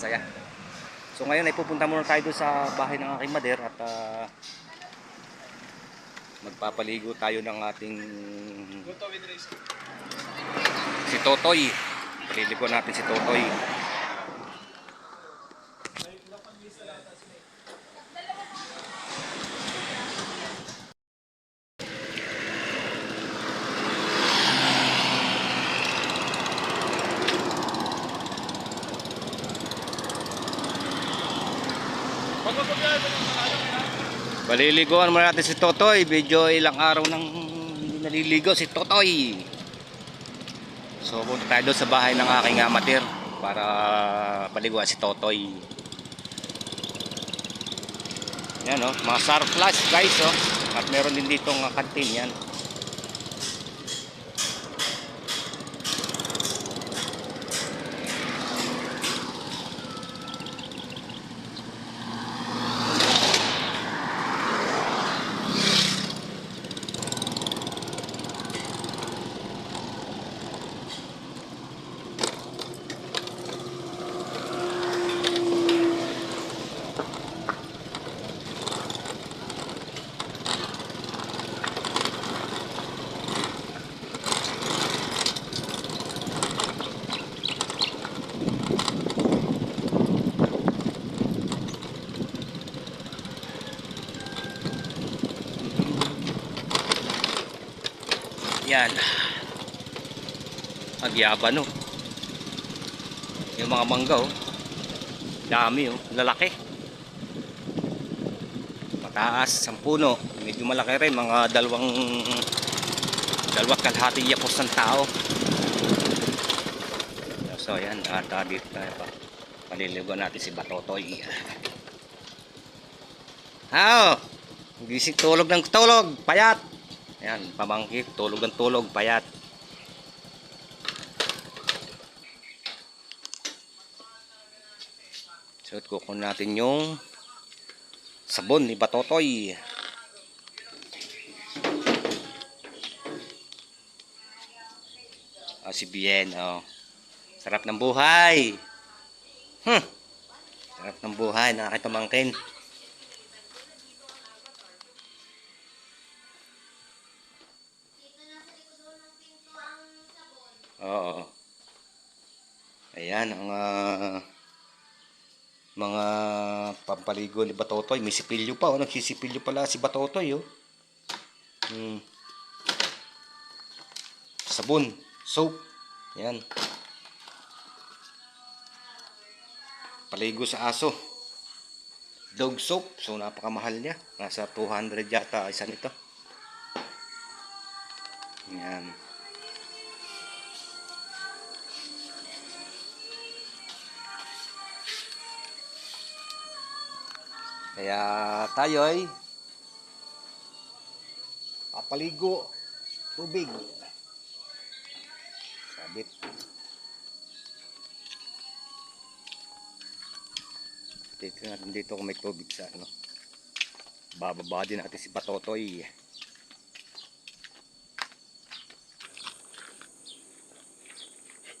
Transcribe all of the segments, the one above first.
Saya. So ngayon ay pupunta muna tayo doon sa bahay ng aking mader at ah, magpapaligo tayo ng ating si Totoy. Paliligo natin si Totoy. Paliliguan muna natin si Totoy. Medyo ilang araw nang hindi naliligo si Totoy. So punta tayo doon sa bahay ng aking amatir para paliguan si Totoy. Yan oh, mga surplus guys oh. At meron din dito ng kantin. Yan. Agyaban oh. Yung mga mangga oh. Dami oh. Lalaki. Mataas. Ang puno. Medyo malaki rin. Mga dalawang dalawang kalahati yapos ng tao. So yan. At uh, dito tayo pa. Paliligo natin si Batotoy. How? Gising tulog ng tulog. Payat. Ayan, pamangkit, tulog ng tulog, payat. So, kukunin natin yung sabon ni Batotoy. Ah, si Bien, oh. Sarap ng buhay. Hmm. Sarap ng buhay, nakakita Oo. Ayan, ang ah, mga pampaligo ni Batotoy. May sipilyo pa. Oh. Nagsisipilyo pala si Batotoy. Oh. Hmm. Sabon. Soap. Ayan. Paligo sa aso. Dog soap. So, napakamahal niya. Nasa 200 yata isa nito. Ayan. Kaya tayo ay papaligo tubig. Sabit. Dito natin dito kung may tubig sa ano. Bababa din natin si Patotoy.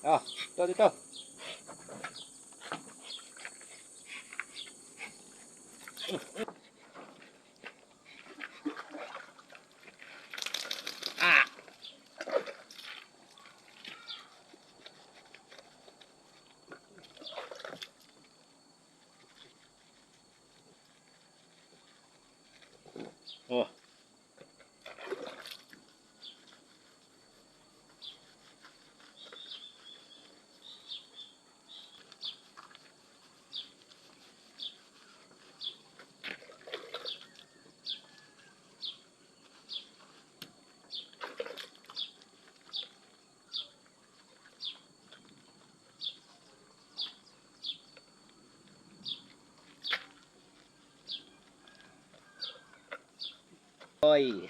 Ah, dito dito. Oh. Oy.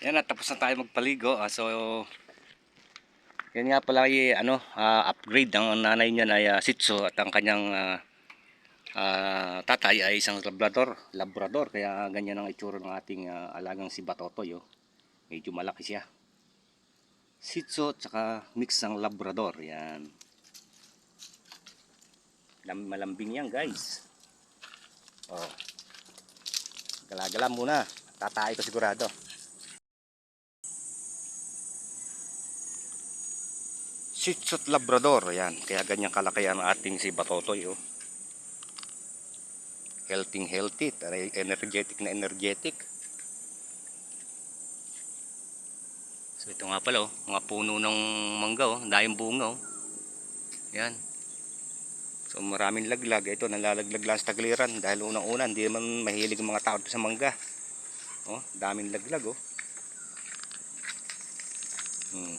Yan na, tapos na tayo magpaligo. Ah, so, Yan nga pala ay ano, ah, upgrade ang nanay niya ay uh, Sitso at ang kanyang ah, ah, tatay ay isang labrador, labrador kaya ganyan ang itsura ng ating ah, alagang si Batotoy oh. Medyo malaki siya. Sitso at saka mix ng labrador, yan. Lam- Malambing yan, guys. Oh. Galagala muna. Tatay ko sigurado. Shih Tzu Labrador, yan. Kaya ganyan kalaki ang ating si Batotoy, oh. Healthy, healthy. Energetic na energetic. So ito nga pala, oh. Mga puno ng mangga, oh. Dahil bunga, oh. Yan. So maraming laglag. Ito, nalalaglag lang sa tagliran. Dahil unang-una, hindi naman mahilig mga tao sa mangga. Oh, daming laglag, oh. Hmm.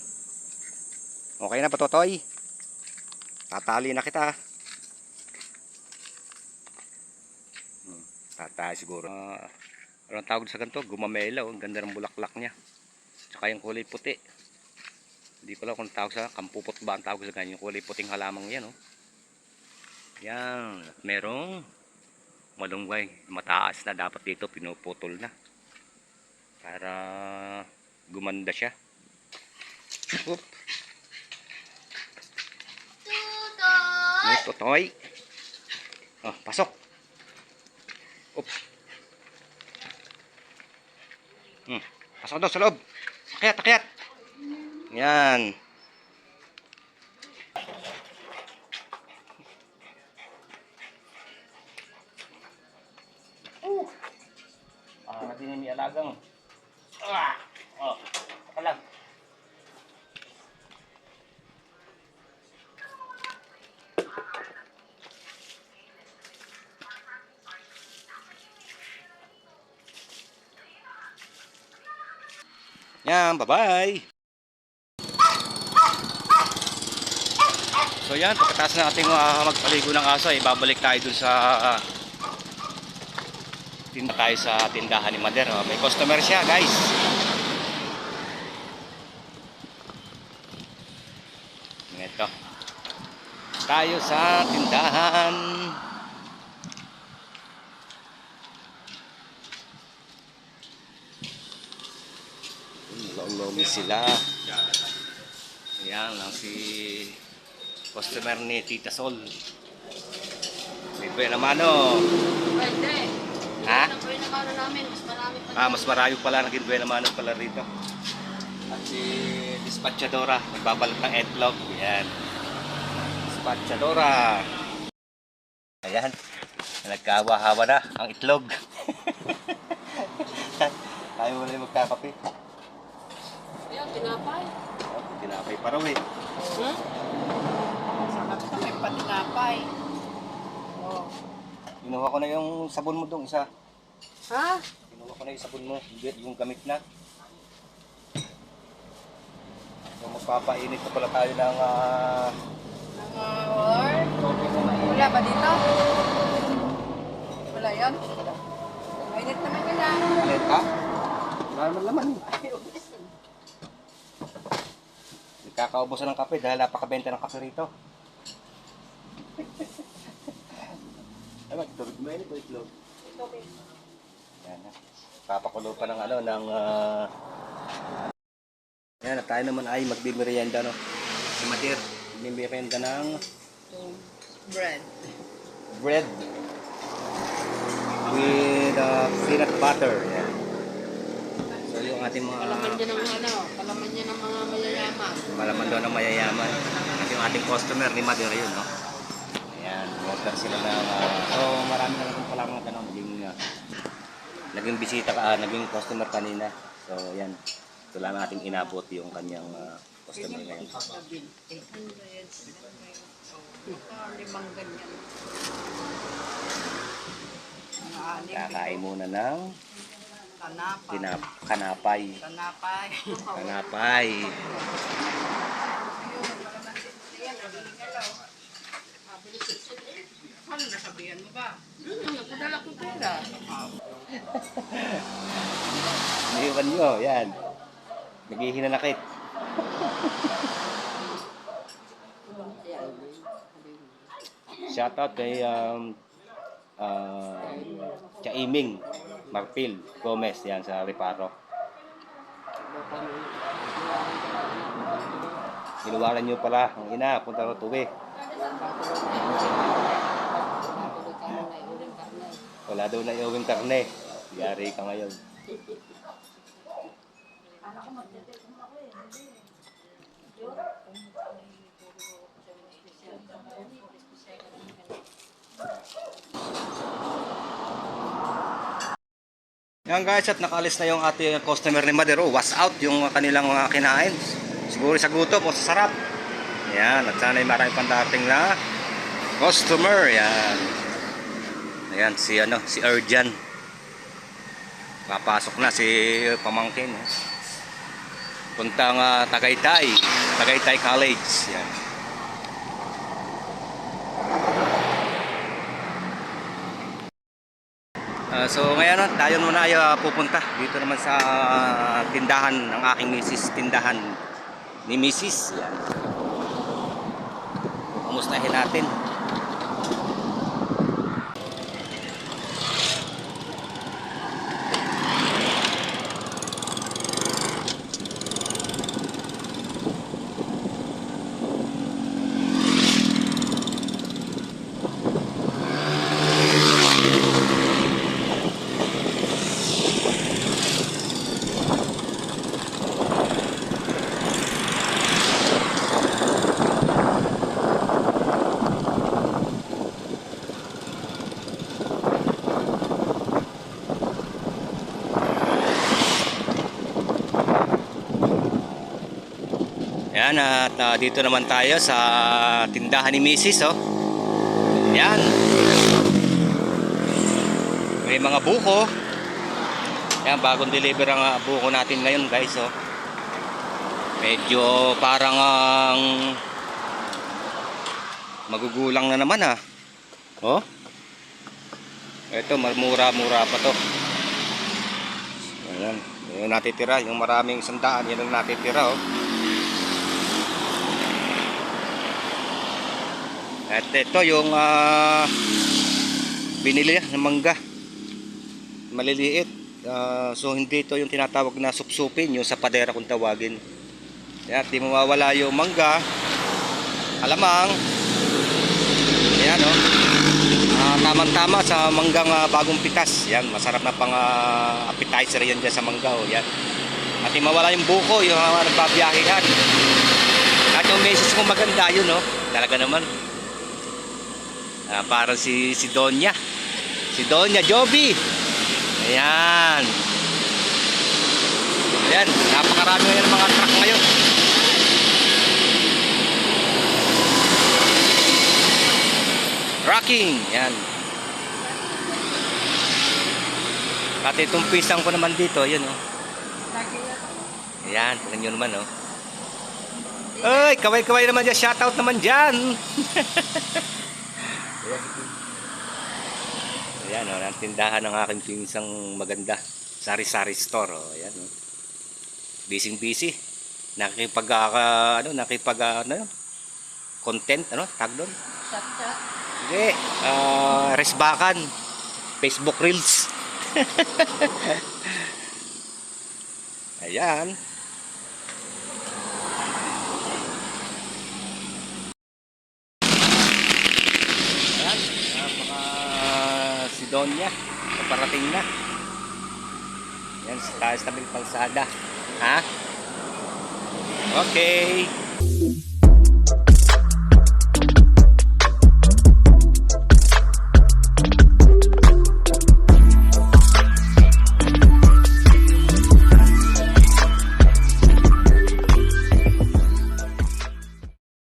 Okay na, patotoy. Tatali na kita. Hmm. Tatali siguro. Uh, anong tawag sa ganito? Gumamela, oh. Ang ganda ng bulaklak niya. Tsaka yung kulay puti. Hindi ko lang kung tawag sa kampupot ba ang tawag sa ganyan. Yung kulay puting halamang yan, oh. Yan. Merong malunggay. Mataas na. Dapat dito pinuputol na. Para gumanda siya. Oop. May totoy. Oh, pasok. Oops. Hmm. Pasok daw sa loob. Akyat, akyat. Yan. Uh. Ah, din may alagang. Ah. Yan, bye-bye. So yan, pagkatapos ng ating uh, magpaligo ng aso, ibabalik tayo dun sa uh, tinda tayo sa tindahan ni Mader. Oh, may customer siya, guys. Ito. Tayo sa tindahan. Sila. Ayan lang si customer ni Tita Sol. May buwan naman oh. Pwede. Ha? Yung. Ah, mas marami pala naging buwan naman pala rito. At si Dispatchadora, nagbabalat ng etlog. Ayan. Dispatchadora. Ayan. Nagkahawa-hawa na ang itlog. Tayo mo na magkakape. Ayan, tinapay. Oh, tinapay pa raw eh. Hmm? Sarap pa, may patinapay. Oh. Kinuha ko na yung sabon mo dong isa. Ha? Kinuha ko na yung sabon mo, yung yung gamit na. So magpapainit ko pala tayo ng ah, Mga or? coffee na mainit. Wala ba dito? Wala yan? Mainit naman yun ah. Mainit ka? Wala naman laman eh. Nagkakaubusan ng kape dahil napakabenta ng kape rito. Ano, tulog mo yun ito itlog. Yan na. Papakulo pa ng ano, ng... ah, Yan, at tayo naman ay magbibirienda, no? Si Madir, magbibirienda ng Bread. bread with uh, peanut butter. Yan. Yung ating mga Kalaman niya ng ano, kalaman niya ng mga mayayaman. malaman daw ng mayayaman. At yung ating customer ni Madir yun, no? Ayan, order sila ng... uh, so marami na lang pala mga tanong naging, uh, naging bisita ka, ah, naging customer kanina. So yan, ito lang ating inabot yung kanyang uh, customer ngayon. 800. Ito, limang ganyan. Kakain muna ng Kanapay. Kinap kanapay. Kanapay. kanapay. Ano nasabihan mo ba? Mm, nagpadala ko pera. Naiwan nyo, yan. Naghihinanakit. Shoutout kay um, uh, Chaiming Marpil Gomez yan sa Reparo. Ginuwaran nyo pala ang ina, punta ko tuwi. Wala daw na iuwing karne. Yari ka ngayon. Yan guys, at nakalis na yung ating customer ni Madero. Was out yung kanilang mga kinain. Siguro sa gutom o sa sarap. Yan, at sana'y marami pang dating na customer. Yan. Ayan, si ano, si Erjan. Papasok na si pamangkin. eh. Puntang uh, Tagaytay, Tagaytay College. Yan. Ah, so ngayon ah, tayo muna ay ah, pupunta dito naman sa ah, tindahan ng aking misis, tindahan ni misis. Yan. Kamustahin natin. Yan at ah, dito naman tayo sa tindahan ni Mrs. Oh. Yan. May mga buko. Yan bagong deliver ang ah, buko natin ngayon guys oh. Medyo parang ang magugulang na naman ah. Oh. Ito mura-mura pa to. Ayan. Yung natitira, yung maraming sandaan, yan ang natitira oh. At ito yung ah, binili ng mangga. Maliliit. Ah, so hindi ito yung tinatawag na supsupin, yung sa padera kung tawagin. Kaya di mawawala yung mangga, alamang. Ayan oh. Ah, tamang-tama sa manggang ah, bagong pitas. Yan, masarap na pang ah, appetizer yan dyan sa mangga. Oh. Yan. At di mawala yung buko, yung mga nagbabiyahehan. At yung message mo maganda yun, no? Talaga naman. Ah, parang si si Donya. Si Donya Joby. Ayan. Ayan, napakarami ngayon ng mga truck ngayon. Rocking. Ayan. At itong pisang ko naman dito, yun oh. Ayan, tingnan nyo naman oh. Ay, kaway-kaway naman dyan. Shoutout naman dyan. Ayan, oh, ang tindahan ng aking pinsang maganda. Sari-sari store, oh. Ayan, oh. Busy busy. Nakipag, ah, ano, nakipag, ah, ano, yun? content, ano, tag doon. Hindi, ah, resbakan. Facebook Reels. Ayan, Donya, paparating na. Yan, sa taas tabing kalsada. Ha? Okay.